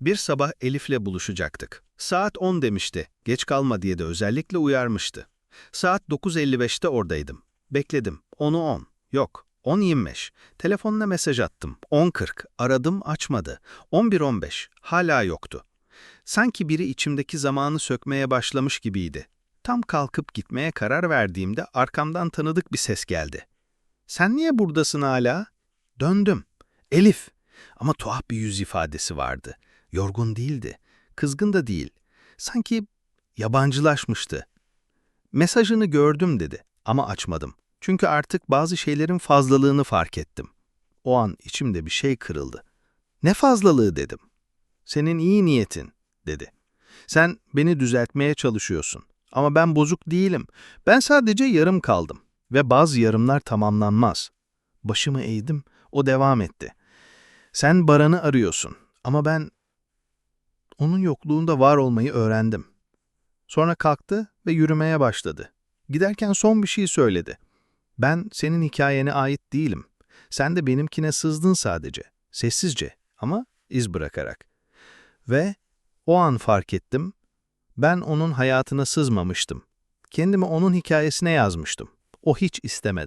Bir sabah Elif'le buluşacaktık. Saat 10 demişti. Geç kalma diye de özellikle uyarmıştı. Saat 9.55'te oradaydım. Bekledim. 10'u 10. Yok. 10.25. Telefonuna mesaj attım. 10.40. Aradım açmadı. 11.15. Hala yoktu. Sanki biri içimdeki zamanı sökmeye başlamış gibiydi. Tam kalkıp gitmeye karar verdiğimde arkamdan tanıdık bir ses geldi. Sen niye buradasın hala? Döndüm. Elif. Ama tuhaf bir yüz ifadesi vardı. Yorgun değildi. Kızgın da değil. Sanki yabancılaşmıştı. Mesajını gördüm dedi ama açmadım. Çünkü artık bazı şeylerin fazlalığını fark ettim. O an içimde bir şey kırıldı. Ne fazlalığı dedim. Senin iyi niyetin dedi. Sen beni düzeltmeye çalışıyorsun. Ama ben bozuk değilim. Ben sadece yarım kaldım. Ve bazı yarımlar tamamlanmaz. Başımı eğdim, o devam etti. Sen Baran'ı arıyorsun ama ben onun yokluğunda var olmayı öğrendim. Sonra kalktı ve yürümeye başladı. Giderken son bir şey söyledi. Ben senin hikayene ait değilim. Sen de benimkine sızdın sadece. Sessizce ama iz bırakarak. Ve o an fark ettim. Ben onun hayatına sızmamıştım. Kendimi onun hikayesine yazmıştım. O hiç istemedi.